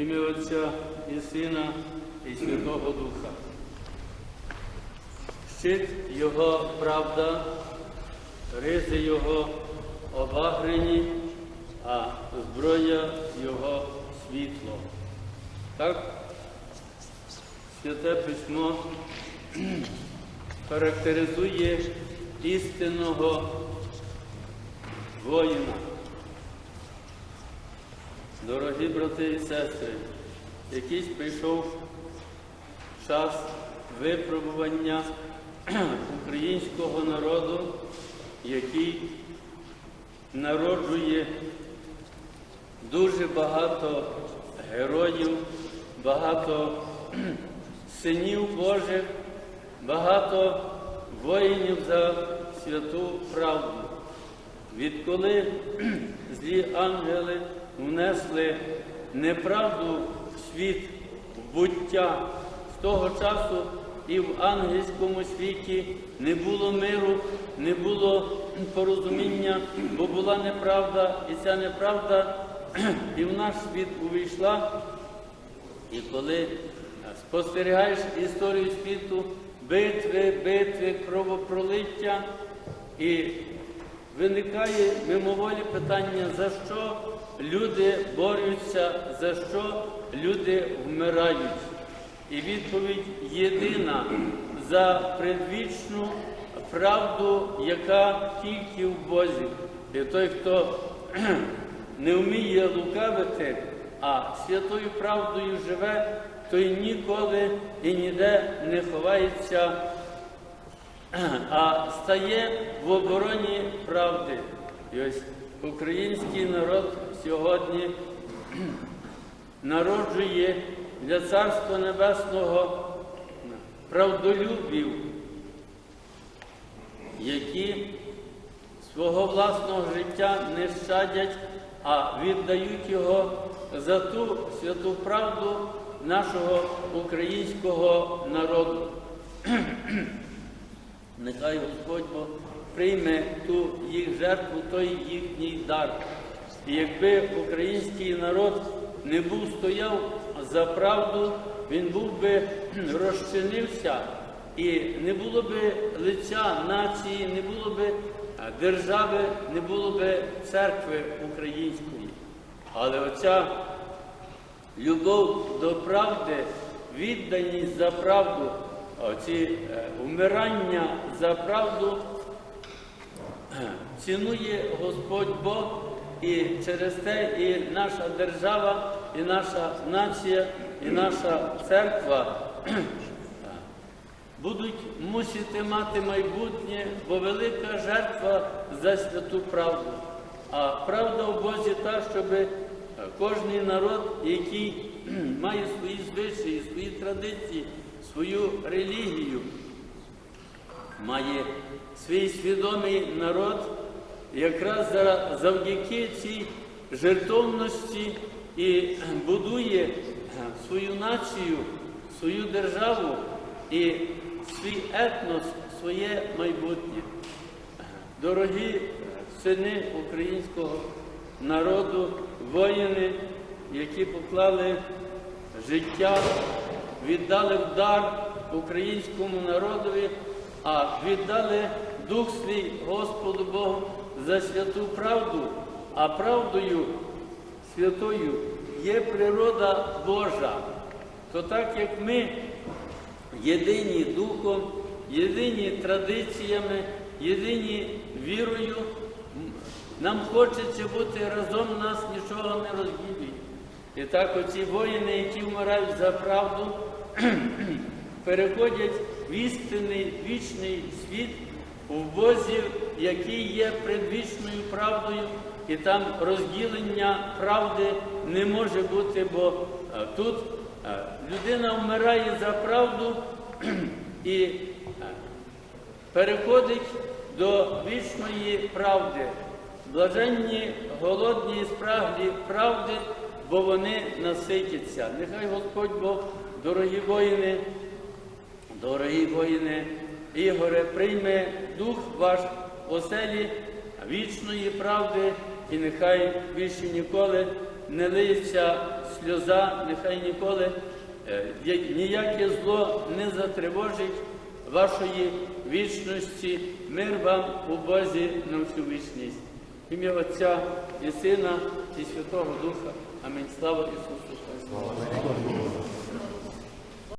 ім'я Отця і Сина, і Святого Духа. Щит Його правда, ризи Його обагрені, а зброя Його світло. Так, Святе Письмо характеризує істинного воїна. Дорогі брати і сестри, якийсь прийшов час випробування українського народу, який народжує дуже багато героїв, багато синів Божих, багато воїнів за святу правду. Відколи злі ангели внесли неправду в світ, в буття, з того часу і в ангельському світі не було миру, не було порозуміння, бо була неправда, і ця неправда і в наш світ увійшла. І коли спостерігаєш історію світу, битви, битви, кровопролиття, і виникає мимоволі питання, за що люди борються, за що люди вмирають. І відповідь єдина за предвічну правду, яка тільки в Бозі. І той, хто не вміє лукавити, а святою правдою живе, той ніколи і ніде не ховається, а стає в обороні правди. І ось український народ сьогодні народжує для Царства Небесного правдолюбів, які свого власного життя не щадять, а віддають його за ту святу правду нашого українського народу. Нехай Господь Бог прийме ту їх жертву, той їхній дар. І якби український народ не був стояв за правду, він був би розчинився, і не було би лиця нації, не було би держави, не було би церкви української. Але оця любов до правди, відданість за правду, оці вмирання за правду цінує Господь Бог. І через те і наша держава, і наша нація, і наша церква будуть мусити мати майбутнє, бо велика жертва за святу правду. А правда в Бозі та, щоб кожний народ, який має свої звичаї, свої традиції, свою релігію, має свій свідомий народ якраз завдяки цій жертовності і будує свою націю, свою державу і свій етнос, своє майбутнє. Дорогі сини українського народу, воїни, які поклали життя, віддали в дар українському народові, а віддали дух свій Господу Богу за святу правду, а правдою святою є природа Божа. То так як ми єдині духом, єдині традиціями, єдині вірою, нам хочеться бути разом, нас нічого не розділює. І так оці воїни, які вмирають за правду, переходять в істинний вічний світ у Бозі, який є предвічною правдою, і там розділення правди не може бути, бо тут людина вмирає за правду і переходить до вічної правди. Блаженні, голодні і спраглі правди, бо вони наситяться. Нехай Господь Бог, дорогі воїни, дорогі воїни, Ігоре, прийме дух ваш оселі вічної правди, і нехай більше ніколи не лиється сльоза, нехай ніколи е, ніяке зло не затривожить вашої вічності, мир вам у Бозі на всю вічність. В ім'я Отця і Сина і Святого Духа. Амінь. Слава Ісусу Христу.